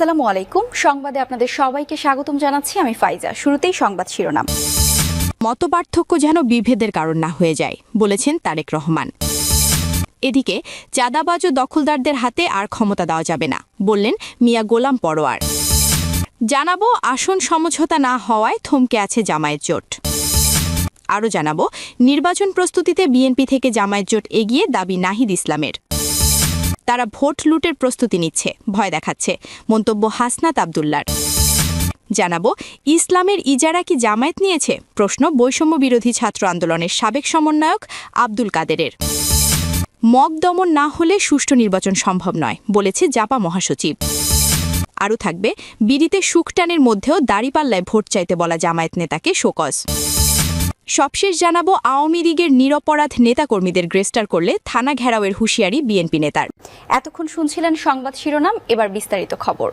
আসসালামু আলাইকুম। সংবাদে আপনাদের সবাইকে স্বাগতম জানাচ্ছি আমি ফাইজা। শুরুতেই সংবাদ শিরোনাম। মতপার্থক্য যেন বিভেদের কারণ না হয়ে যায়, বলেছেন তারেক রহমান। এদিকে, চাঁদাবাজ ও দখলদারদের হাতে আর ক্ষমতা দেওয়া যাবে না, বললেন মিয়া গোলাম পরোয়ার। জানাব আসন সমঝোতা না হওয়ায় থমকে আছে জামায়াত জোট। আরও জানাব, নির্বাচন প্রস্তুতিতে বিএনপি থেকে জামায়াত জোট এগিয়ে দাবি নাহিদ ইসলামের। তারা ভোট লুটের প্রস্তুতি নিচ্ছে। ভয় দেখাচ্ছে। মন্তব্য হাসনাত আবদুল্লার। জানাব, ইসলামের ইজারা কি জামায়াত নিয়েছে? প্রশ্ন বৈষম্য বিরোধী ছাত্র আন্দোলনের সাবেক সমন্বয়ক আব্দুল কাদেরের। মগ দমন না হলে সুষ্ঠু নির্বাচন সম্ভব নয়, বলেছে জাপা মহাসচিব। আরও থাকবে, বিড়িতে সুখটানের মধ্যেও দাড়িপাল্লায় ভোট চাইতে বলা জামায়াত নেতাকে শোকজ। সবশেষ জানাব আওয়ামী লীগের নিরপরাধ নেতাকর্মীদের গ্রেফতার করলে থানা ঘেরাওয়ের হুঁশিয়ারি বিএনপি নেতার। এতক্ষণ শুনছিলেন সংবাদ শিরোনাম, এবার বিস্তারিত খবর।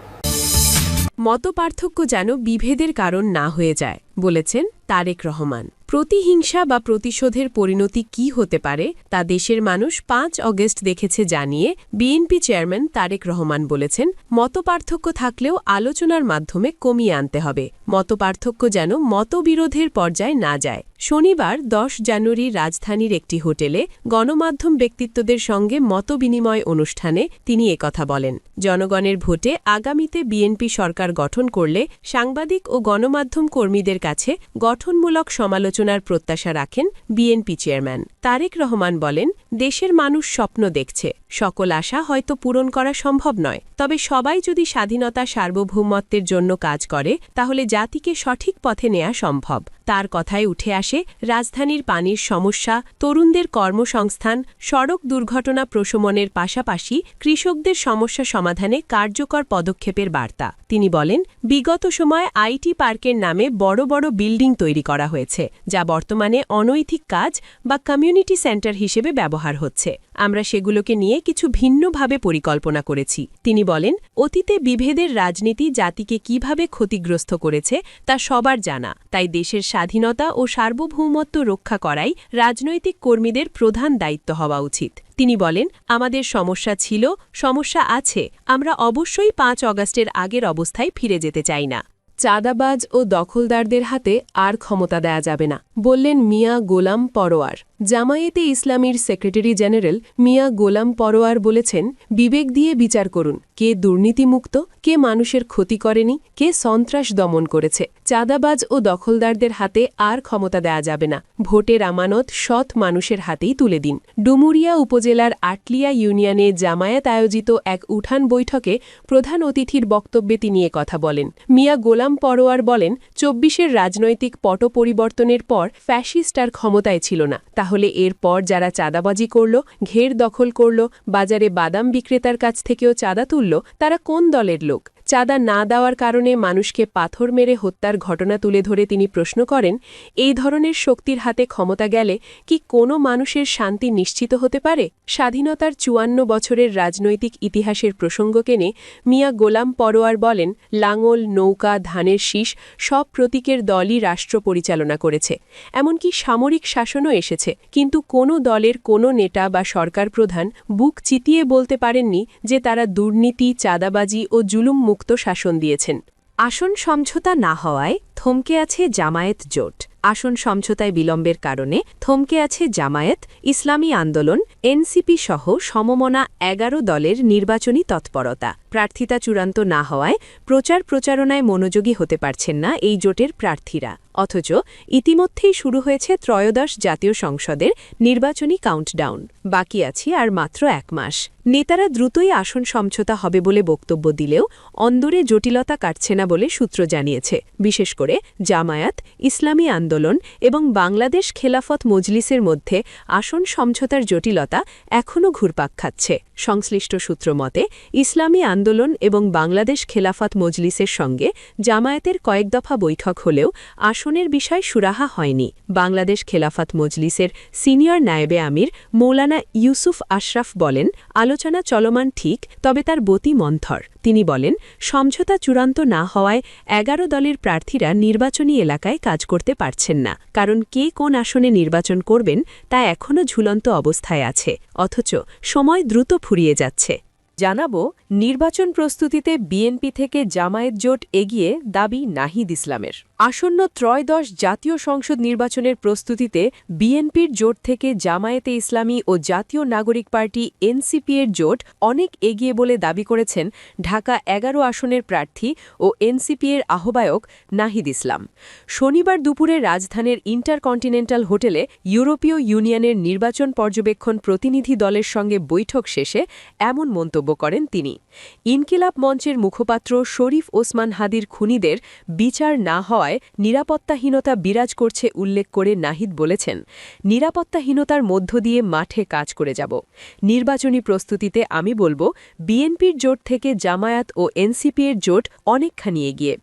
মতপার্থক্য যেন বিভেদের কারণ না হয়ে যায়। বলেছেন তারেক রহমান। প্রতিহিংসা বা প্রতিশোধের পরিণতি কি হতে পারে তা দেশের মানুষ পাঁচ অগস্ট দেখেছে জানিয়ে বিএনপি চেয়ারম্যান তারেক রহমান বলেছেন, মতপার্থক্য থাকলেও আলোচনার মাধ্যমে কমিয়ে আনতে হবে। মতপার্থক্য যেন মতবিরোধের পর্যায়ে না যায়। শনিবার দশ জানুয়ারি রাজধানীর একটি হোটেলে গণমাধ্যম ব্যক্তিত্বদের সঙ্গে মতবিনিময় অনুষ্ঠানে তিনি একথা বলেন। জনগণের ভোটে আগামীতে বিএনপি সরকার গঠন করলে সাংবাদিক ও গণমাধ্যম কর্মীদের কাছে গঠনমূলক সমালোচনার প্রত্যাশা রাখেন বিএনপি চেয়ারম্যান। তারেক রহমান বলেন, দেশের মানুষ স্বপ্ন দেখছে। সকল আশা হয়তো পূরণ করা সম্ভব নয়। তবে সবাই যদি স্বাধীনতা, সার্বভৌমত্বের জন্য কাজ করে, তাহলে জাতিকে সঠিক পথে নেয়া সম্ভব। তার কথায় উঠে আসে, রাজধানীর পানির সমস্যা, তরুণদের কর্মসংস্থান, সড়ক দুর্ঘটনা প্রশমনের পাশাপাশি কৃষকদের সমস্যা সমাধানে কার্যকর পদক্ষেপের বার্তা। তিনি বলেন, বিগত সময় আইটি পার্কের নামে বড় বড় বিল্ডিং তৈরি করা হয়েছে, যা বর্তমানে অনৈতিক কাজ বা কমিউনিটি সেন্টার হিসেবে ব্যবহার হচ্ছে। আমরা সেগুলোকে নিয়ে কিছু ভিন্নভাবে পরিকল্পনা করেছি। তিনি বলেন, অতীতে বিভেদের রাজনীতি জাতিকে কীভাবে ক্ষতিগ্রস্ত করেছে তা সবার জানা। তাই দেশের স্বাধীনতা ও সার্বভৌমত্ব রক্ষা করাই রাজনৈতিক কর্মীদের প্রধান দায়িত্ব হওয়া উচিত। তিনি বলেন, আমাদের সমস্যা ছিল, সমস্যা আছে, আমরা অবশ্যই পাঁচ অগাস্টের আগের অবস্থায় ফিরে যেতে চাই না। চাঁদাবাজ ও দখলদারদের হাতে আর ক্ষমতা দেয়া যাবে না, বললেন মিয়া গোলাম পরোয়ার। জামায়েতে ইসলামীর সেক্রেটারি জেনারেল মিয়া গোলাম পরোয়ার বলেছেন, বিবেক দিয়ে বিচার করুন, কে দুর্নীতিমুক্ত, কে মানুষের ক্ষতি করেনি, কে সন্ত্রাস দমন করেছে, চাঁদাবাজ ও দখলদারদের হাতে আর ক্ষমতা দেয়া যাবে না, ভোটের আমানত সৎ মানুষের হাতেই তুলে দিন। ডুমুরিয়া উপজেলার আটলিয়া ইউনিয়নে জামায়াত আয়োজিত এক উঠান বৈঠকে প্রধান অতিথির বক্তব্যে তিনি কথা বলেন। মিয়া গোলাম পরোয়ার বলেন, চব্বিশের রাজনৈতিক পট পরিবর্তনের পর ফ্যাসিস্ট আর ক্ষমতায় ছিল না তাহলে এরপর যারা চাঁদাবাজি করল, ঘের দখল করল, বাজারে বাদাম বিক্রেতার কাছ থেকেও চাঁদা তুলল, তারা কোন দলের লোক? চাঁদা না দেওয়ার কারণে মানুষকে পাথর মেরে হত্যার ঘটনা তুলে ধরে তিনি প্রশ্ন করেন, এই ধরনের শক্তির হাতে ক্ষমতা গেলে কি কোনো মানুষের শান্তি নিশ্চিত হতে পারে? স্বাধীনতার চুয়ান্ন বছরের রাজনৈতিক ইতিহাসের প্রসঙ্গ কেনে মিয়া গোলাম পরোয়ার বলেন, লাঙল, নৌকা, ধানের শীষ সব প্রতীকের দলই রাষ্ট্র পরিচালনা করেছে। এমনকি সামরিক শাসনও এসেছে। কিন্তু কোনো দলের কোনো নেতা বা সরকার প্রধান বুক চিতিয়ে বলতে পারেননি যে তারা দুর্নীতি, চাঁদাবাজি ও জুলুম মুক্ত শাসন দিয়েছেন। আসন সমঝোতা না হওয়ায় থমকে আছে জামায়াত জোট। আসন সমঝোতায় বিলম্বের কারণে থমকে আছে জামায়াত, ইসলামী আন্দোলন, এনসিপি সহ সমমনা এগারো দলের নির্বাচনী তৎপরতা। প্রার্থিতা চূড়ান্ত না হওয়ায় প্রচার প্রচারণায় মনোযোগী হতে পারছেন না এই জোটের প্রার্থীরা। অথচ ইতিমধ্যেই শুরু হয়েছে ত্রয়োদশ জাতীয় সংসদের নির্বাচনী কাউন্টডাউন বাকি আছে আর মাত্র এক মাস। নেতারা দ্রুতই আসন সমঝোতা হবে বলে বক্তব্য দিলেও অন্দরে জটিলতা কাটছে না বলে সূত্র জানিয়েছে। বিশেষ করে জামায়াত, ইসলামী আন্দোলন এবং বাংলাদেশ খেলাফত মজলিসের মধ্যে আসন সমঝোতার জটিলতা এখনও ঘুরপাক খাচ্ছে। সংশ্লিষ্ট সূত্র মতে, ইসলামী আন্দোলন এবং বাংলাদেশ খেলাফত মজলিসের সঙ্গে জামায়াতের কয়েক দফা বৈঠক হলেও আসনের বিষয় সুরাহা হয়নি। বাংলাদেশ খেলাফত মজলিসের সিনিয়র নায়েবে আমির মৌলানা ইউসুফ আশরাফ বলেন, আলোচনা চলমান ঠিক, তবে তার বতি মন্থর। তিনি বলেন, সমঝোতা চূড়ান্ত না হওয়ায় এগারো দলের প্রার্থীরা নির্বাচনী এলাকায় কাজ করতে পারছেন না। কারণ কে কোন আসনে নির্বাচন করবেন তা এখনও ঝুলন্ত অবস্থায় আছে, অথচ সময় দ্রুত ফুরিয়ে যাচ্ছে। জানাব, নির্বাচন প্রস্তুতিতে বিএনপি থেকে জামায়াত জোট এগিয়ে দাবি নাহিদ ইসলামের। আসন্ন ত্রয়োদশ জাতীয় সংসদ নির্বাচনের প্রস্তুতিতে বিএনপির জোট থেকে জামায়াতে ইসলামী ও জাতীয় নাগরিক পার্টি এনসিপি এর জোট অনেক এগিয়ে বলে দাবি করেছেন ঢাকা এগারো আসনের প্রার্থী ও এনসিপি এর আহ্বায়ক নাহিদ ইসলাম। শনিবার দুপুরে রাজধানীর ইন্টারকন্টিনেন্টাল হোটেলে ইউরোপীয় ইউনিয়নের নির্বাচন পর্যবেক্ষণ প্রতিনিধি দলের সঙ্গে বৈঠক শেষে এমন মন্তব্য করেন তিনি। ইনকিলাব মঞ্চের মুখপাত্র শরীফ ওসমান হাদির খুনিদের বিচার না হওয়ায় নিরাপত্তাহীনতা বিরাজ করছে উল্লেখ করে নাহিদ বলেছেন, নিরাপত্তাহীনতার মধ্য দিয়ে মাঠে কাজ করে যাব। নির্বাচনী প্রস্তুতিতে আমি বলব, বিএনপির জোট থেকে জামায়াত ও এনসিপি এর জোট অনেকখানি এগিয়ে।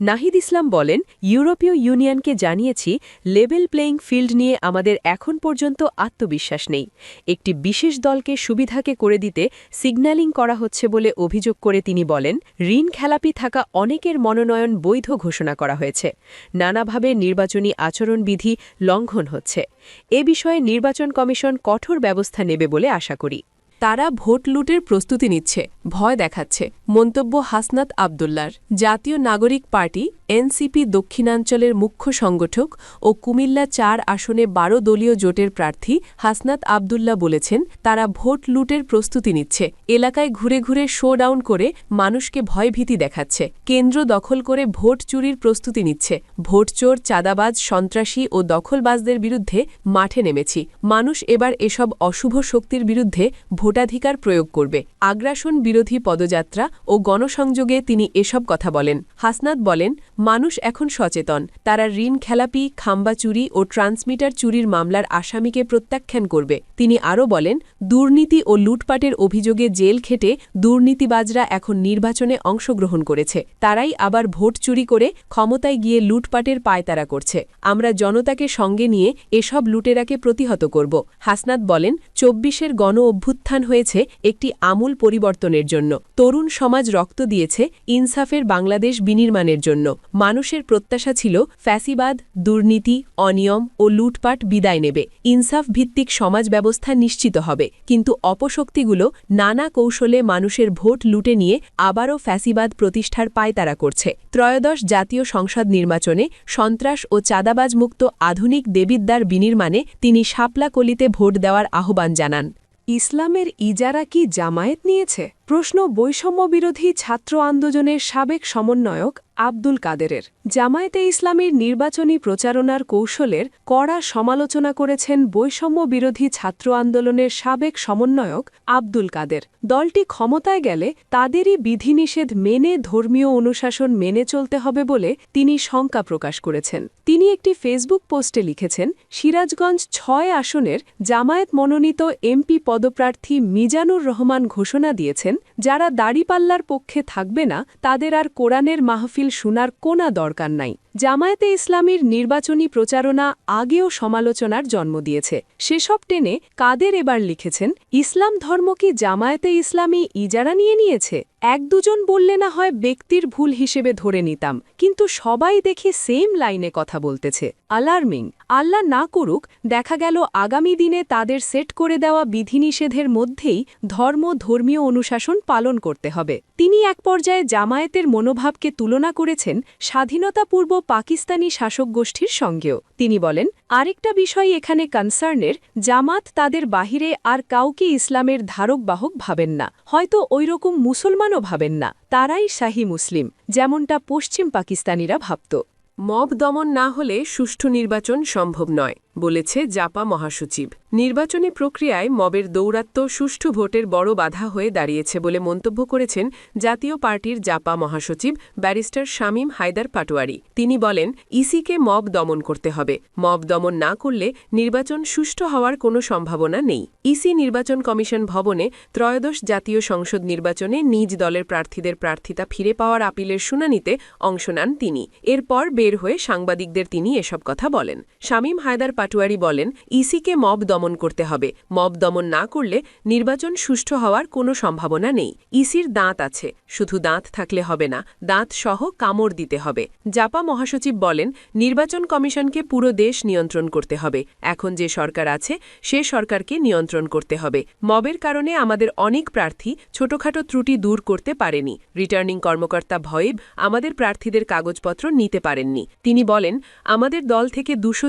নাহিদ ইসলাম বলেন, ইউরোপীয় ইউনিয়নকে জানিয়েছি লেভেল প্লেয়িং ফিল্ড নিয়ে আমাদের এখন পর্যন্ত আত্মবিশ্বাস নেই। একটি বিশেষ দলকে সুবিধাকে করে দিতে সিগন্যালিং করা হচ্ছে বলে অভিযোগ করে তিনি বলেন, ঋণ খেলাপি থাকা অনেকের মনোনয়ন বৈধ ঘোষণা করা হয়েছে। নানাভাবে নির্বাচনী আচরণবিধি লঙ্ঘন হচ্ছে। এ বিষয়ে নির্বাচন কমিশন কঠোর ব্যবস্থা নেবে বলে আশা করি। তারা ভোট লুটের প্রস্তুতি নিচ্ছে, ভয় দেখাচ্ছে, মন্তব্য হাসনাত আবদুল্লার। জাতীয় নাগরিক পার্টি, এনসিপি দক্ষিণাঞ্চলের মুখ্য সংগঠক ও কুমিল্লা চার আসনে বারো দলীয় জোটের প্রার্থী হাসনাত আবদুল্লা বলেছেন, তারা ভোট লুটের প্রস্তুতি নিচ্ছে, এলাকায় ঘুরে ঘুরে শো ডাউন করে মানুষকে ভয়ভীতি দেখাচ্ছে, কেন্দ্র দখল করে ভোট চুরির প্রস্তুতি নিচ্ছে, ভোট চোর, চাঁদাবাজ, সন্ত্রাসী ও দখলবাজদের বিরুদ্ধে মাঠে নেমেছি, মানুষ এবার এসব অশুভ শক্তির বিরুদ্ধে ভোটাধিকার প্রয়োগ করবে। আগ্রাসন বিরোধী পদযাত্রা ও গণসংযোগে তিনি এসব কথা বলেন। হাসনাত বলেন, মানুষ এখন সচেতন। তারা ঋণ খেলাপি, খাম্বা চুরি ও ট্রান্সমিটার চুরির মামলার আসামিকে প্রত্যাখ্যান করবে। তিনি আরও বলেন, দুর্নীতি ও লুটপাটের অভিযোগে জেল খেটে দুর্নীতিবাজরা এখন নির্বাচনে অংশগ্রহণ করেছে। তারাই আবার ভোট চুরি করে ক্ষমতায় গিয়ে লুটপাটের পায়তারা করছে। আমরা জনতাকে সঙ্গে নিয়ে এসব লুটেরাকে প্রতিহত করব। হাসনাত বলেন, চব্বিশের গণ অভ্যুত্থান হয়েছে একটি আমূল পরিবর্তনের জন্য। তরুণ সমাজ রক্ত দিয়েছে ইনসাফের বাংলাদেশ বিনির্মাণের জন্য। মানুষের প্রত্যাশা ছিল ফ্যাসিবাদ, দুর্নীতি, অনিয়ম ও লুটপাট বিদায় নেবে। ইনসাফ ভিত্তিক সমাজ ব্যবস্থা নিশ্চিত হবে। কিন্তু অপশক্তিগুলো নানা কৌশলে মানুষের ভোট লুটে নিয়ে আবারও ফ্যাসিবাদ প্রতিষ্ঠার পায়তারা করছে। ত্রয়োদশ জাতীয় সংসদ নির্বাচনে সন্ত্রাস ও চাঁদাবাজ মুক্ত আধুনিক দেবিদ্বার বিনির্মাণে তিনি শাপলাকলিতে ভোট দেওয়ার আহ্বান জানান। ইসলামের ইজারা কি জামায়াত নিয়েছে? প্রশ্ন বৈষম্যবিরোধী ছাত্র আন্দোলনের সাবেক সমন্বয়ক আব্দুল কাদেরের। জামায়াতে ইসলামীর নির্বাচনী প্রচারণার কৌশলের কড়া সমালোচনা করেছেন বৈষম্য বিরোধী ছাত্র আন্দোলনের সাবেক সমন্বয়ক আব্দুল কাদের। দলটি ক্ষমতায় গেলে তাদেরই বিধিনিষেধ মেনে ধর্মীয় অনুশাসন মেনে চলতে হবে বলে তিনি শঙ্কা প্রকাশ করেছেন। তিনি একটি ফেসবুক পোস্টে লিখেছেন, সিরাজগঞ্জ ছয় আসনের জামায়াত মনোনীত এমপি পদপ্রার্থী মিজানুর রহমান ঘোষণা দিয়েছেন যারা দাড়িপাল্লার পক্ষে থাকবে না তাদের আর কোরআনের মাহফিল শোনার কোনা দরকার নাই। জামায়াতে ইসলামীর নির্বাচনী প্রচারণা আগেও সমালোচনার জন্ম দিয়েছে। সেসব টেনে কাদের এবার লিখেছেন, ইসলাম ধর্ম কি জামায়াতে ইসলামী ইজারা নিয়ে নিয়েছে? এক দুজন বললে না হয় ব্যক্তির ভুল হিসেবে ধরে নিতাম, কিন্তু সবাই দেখে সেম লাইনে কথা বলতেছে। অ্যালার্মিং আল্লাহ না করুক, দেখা গেল আগামী দিনে তাদের সেট করে দেওয়া বিধিনিষেধের মধ্যেই ধর্ম ধর্মীয় অনুশাসন পালন করতে হবে। তিনি এক পর্যায়ে জামায়াতের মনোভাবকে তুলনা করেছেন স্বাধীনতাপূর্ব পাকিস্তানি শাসক গোষ্ঠীর সঙ্গেও। তিনি বলেন, আরেকটা বিষয় এখানে কনসার্নের, জামাত তাদের বাহিরে আর কাউকে ইসলামের ধারক বাহক ভাবেন না। হয়তো ওইরকম মুসলমানও ভাবেন না। তারাই শাহী মুসলিম। যেমনটা পশ্চিম পাকিস্তানিরা ভাবত। মব দমন না হলে সুষ্ঠু নির্বাচন সম্ভব নয়। বলেছে জাপা মহাসচিব। নির্বাচনী প্রক্রিয়ায় মবের দৌরাত্ম সুষ্ঠু ভোটের বড় বাধা হয়ে দাঁড়িয়েছে বলে মন্তব্য করেছেন জাতীয় পার্টির জাপা মহাসচিব ব্যারিস্টার শামীম হায়দার পাটোয়ারি। তিনি বলেন, ইসিকে মব দমন করতে হবে। মব দমন না করলে নির্বাচন সুষ্ঠু হওয়ার কোনো সম্ভাবনা নেই। ইসি নির্বাচন কমিশন ভবনে ত্রয়োদশ জাতীয় সংসদ নির্বাচনে নিজ দলের প্রার্থীদের প্রার্থিতা ফিরে পাওয়ার আপিলের শুনানিতে অংশ নেন তিনি। এরপর বের হয়ে সাংবাদিকদের তিনি এসব কথা বলেন। শামীম হায়দার পাটোয়ারি বলেন, ইসিকে মব দমন করতে হবে। মব দমন না করলে নির্বাচন সুষ্ঠু হওয়ার কোনো সম্ভাবনা নেই। ইসির দাঁত আছে। শুধু দাঁত থাকলে হবে না দাঁত সহ কামড় দিতে হবে। জাপা মহাসচিব বলেন, নির্বাচন কমিশনকে পুরো দেশ নিয়ন্ত্রণ করতে হবে। এখন যে সরকার আছে, সে সরকারকে নিয়ন্ত্রণ করতে হবে। মবের কারণে আমাদের অনেক প্রার্থী ছোটখাটো ত্রুটি দূর করতে পারেনি। রিটার্নিং কর্মকর্তা ভয়েব আমাদের প্রার্থীদের কাগজপত্র নিতে পারেননি। তিনি বলেন, আমাদের দল থেকে দুশো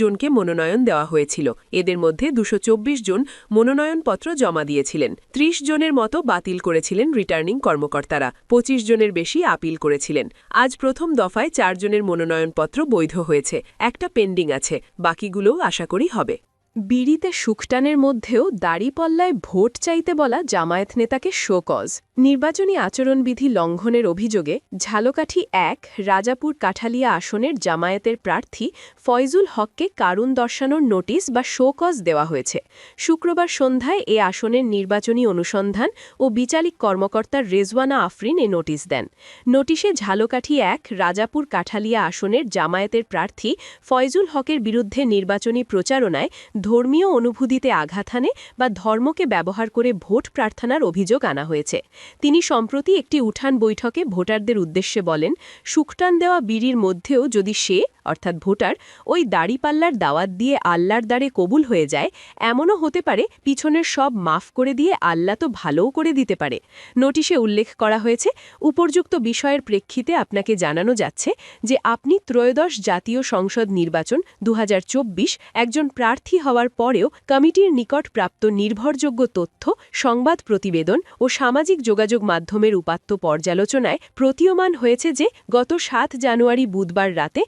জনকে মনোনয়ন দেওয়া হয়েছিল। এদের মধ্যে দুশো জন মনোনয়নপত্র জমা দিয়েছিলেন। ৩০ জনের মতো বাতিল করেছিলেন রিটার্নিং কর্মকর্তারা। ২৫ জনের বেশি আপিল করেছিলেন। আজ প্রথম দফায় চারজনের মনোনয়নপত্র বৈধ হয়েছে। একটা পেন্ডিং আছে। বাকিগুলোও আশা করি হবে। বিড়িতে সুখটানের মধ্যেও দাড়িপল্লায় ভোট চাইতে বলা জামায়াত নেতাকে শোকজ। নির্বাচনী আচরণবিধি লঙ্ঘনের অভিযোগে ঝালকাঠি এক, রাজাপুর কাঠালিয়া আসনের জামায়াতের প্রার্থী ফয়জুল হককে কারণ দর্শানোর নোটিশ বা শোকজ দেওয়া হয়েছে। শুক্রবার সন্ধ্যায় এ আসনের নির্বাচনী অনুসন্ধান ও বিচালিক কর্মকর্তা রেজওয়ানা আফরিন এ নোটিশ দেন। নোটিশে ঝালকাঠি এক, রাজাপুর কাঠালিয়া আসনের জামায়াতের প্রার্থী ফয়জুল হকের বিরুদ্ধে নির্বাচনী প্রচারণায় ধর্মীয় অনুভূতিতে আঘাত হানে বা ধর্মকে ব্যবহার করে ভোট প্রার্থনার অভিযোগ আনা হয়েছে। তিনি সম্প্রতি একটি উঠান বৈঠকে ভোটারদের উদ্দেশ্যে বলেন সুকটান দেওয়া বিড়ির মধ্যেও যদি সে অর্থাৎ ভোটার, ওই দাড়িপাল্লার দাওয়াত দিয়ে আল্লাহর দ্বারে কবুল হয়ে যায়, এমনও হতে পারে পিছনের সব মাফ করে দিয়ে আল্লাহ তো ভালোও করে দিতে পারে। নোটিশে উল্লেখ করা হয়েছে, উপর্যুক্ত বিষয়ের প্রেক্ষিতে আপনাকে জানানো যাচ্ছে যে আপনি ত্রয়োদশ জাতীয় সংসদ নির্বাচন দু হাজার চব্বিশ একজন প্রার্থী হওয়ার পরেও কমিটির নিকট প্রাপ্ত নির্ভরযোগ্য তথ্য, সংবাদ প্রতিবেদন ও সামাজিক যোগাযোগ মাধ্যমের উপাত্ত পর্যালোচনায় প্রতীয়মান হয়েছে যে গত সাত জানুয়ারি বুধবার রাতে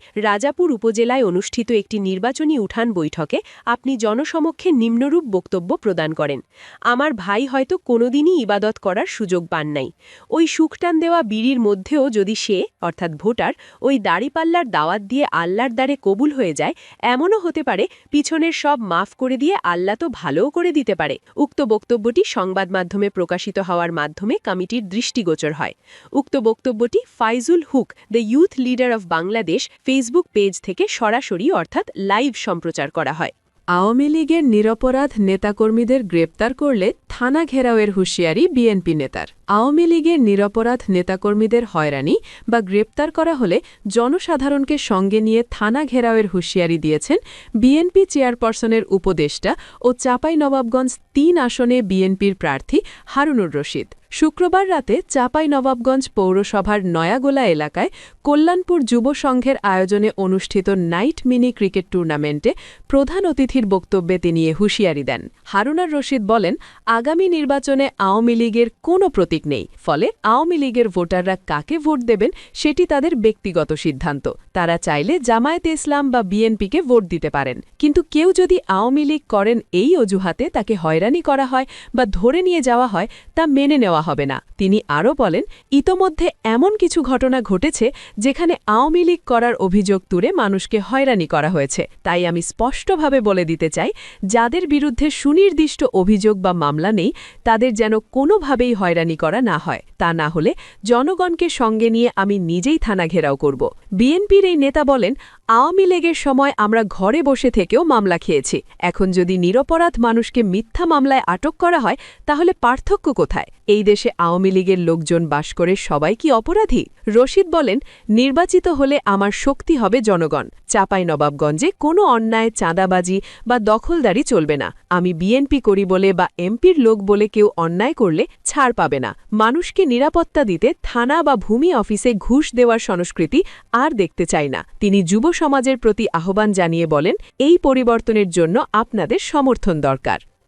রাজাপুর উপজেলায় অনুষ্ঠিত একটি নির্বাচনী উঠান বৈঠকে আপনি জনসমক্ষে নিম্নরূপ বক্তব্য প্রদান করেন। আমার ভাই হয়তো কোনোদিনই ইবাদত করার সুযোগ পান নাই। ওই সুখটান দেওয়া বিড়ির মধ্যেও যদি সে, অর্থাৎ ভোটার, ওই দাড়িপাল্লার দাওয়াত দিয়ে আল্লাহর দ্বারে কবুল হয়ে যায়, এমনও হতে পারে পিছনের সব মাফ করে দিয়ে আল্লাহ তো ভালোও করে দিতে পারে। উক্ত বক্তব্যটি সংবাদ মাধ্যমে প্রকাশিত হওয়ার মাধ্যমে কমিটির দৃষ্টিগোচর হয়। উক্ত বক্তব্যটি Faizul Huq, the youth leader of Bangladesh, Facebook page থেকে সরাসরি অর্থাৎ লাইভ সম্প্রচার করা হয়। আওয়ামী লীগের নিরপরাধ নেতাকর্মীদের গ্রেপ্তার করলে থানা ঘেরাওয়ের হুঁশিয়ারি বিএনপি নেতার। আওয়ামী লীগের নিরপরাধ নেতাকর্মীদের হয়রানি বা গ্রেপ্তার করা হলে জনসাধারণকে সঙ্গে নিয়ে থানা ঘেরাওয়ের হুঁশিয়ারি দিয়েছেন বিএনপি চেয়ারপারসনের উপদেষ্টা ও চাপাই নবাবগঞ্জ তিন আসনে বিএনপির প্রার্থী হারুনুর রশিদ। শুক্রবার রাতে চাপাই নবাবগঞ্জ পৌরসভার নয়াগোলা এলাকায় কল্যাণপুর যুব সংঘের আয়োজনে অনুষ্ঠিত নাইট মিনি ক্রিকেট টুর্নামেন্টে প্রধান অতিথির বক্তব্যে তিনি এ হুঁশিয়ারি দেন। হারুনার রশিদ বলেন, আগামী নির্বাচনে আওয়ামী লীগের কোনো প্রতীক নেই। ফলে আওয়ামী লীগের ভোটাররা কাকে ভোট দেবেন সেটি তাদের ব্যক্তিগত সিদ্ধান্ত। তারা চাইলে জামায়াতে ইসলাম বা বিএনপিকে ভোট দিতে পারেন। কিন্তু কেউ যদি আওয়ামী লীগ করেন এই অজুহাতে তাকে হয়রানি করা হয় বা ধরে নিয়ে যাওয়া হয় তা মেনে নেওয়া হবে না। তিনি আরও বলেন, ইতোমধ্যে এমন কিছু ঘটনা ঘটেছে যেখানে আওয়ামী লীগ করার অভিযোগ তুলে মানুষকে হয়রানি করা হয়েছে। তাই আমি স্পষ্টভাবে বলে দিতে চাই, যাদের বিরুদ্ধে সুনির্দিষ্ট অভিযোগ বা মামলা নেই, তাদের যেন কোনোভাবেই হয়রানি করা না হয়। তা না হলে জনগণকে সঙ্গে নিয়ে আমি নিজেই থানা ঘেরাও করব। বিএনপির এই নেতা বলেন আওয়ামী লীগের সময় আমরা ঘরে বসে থেকেও মামলা খেয়েছি। এখন যদি নিরপরাধ মানুষকে মিথ্যা মামলায় আটক করা হয়, তাহলে পার্থক্য কোথায়? এই দেশে আওয়ামী লীগের লোকজন বাস করে সবাই কি অপরাধী? রশিদ বলেন, নির্বাচিত হলে আমার শক্তি হবে জনগণ। নবাবগঞ্জে কোনো অন্যায়, চাঁদাবাজি বা দখলদারি চলবে না। আমি বিএনপি করি বলে বা এমপির লোক বলে কেউ অন্যায় করলে ছাড় পাবে না। মানুষকে নিরাপত্তা দিতে থানা বা ভূমি অফিসে ঘুষ দেওয়ার সংস্কৃতি আর দেখতে চাই না। তিনি যুব সমাজের প্রতি আহ্বান জানিয়ে বলেন, এই পরিবর্তনের জন্য আপনাদের সমর্থন দরকার।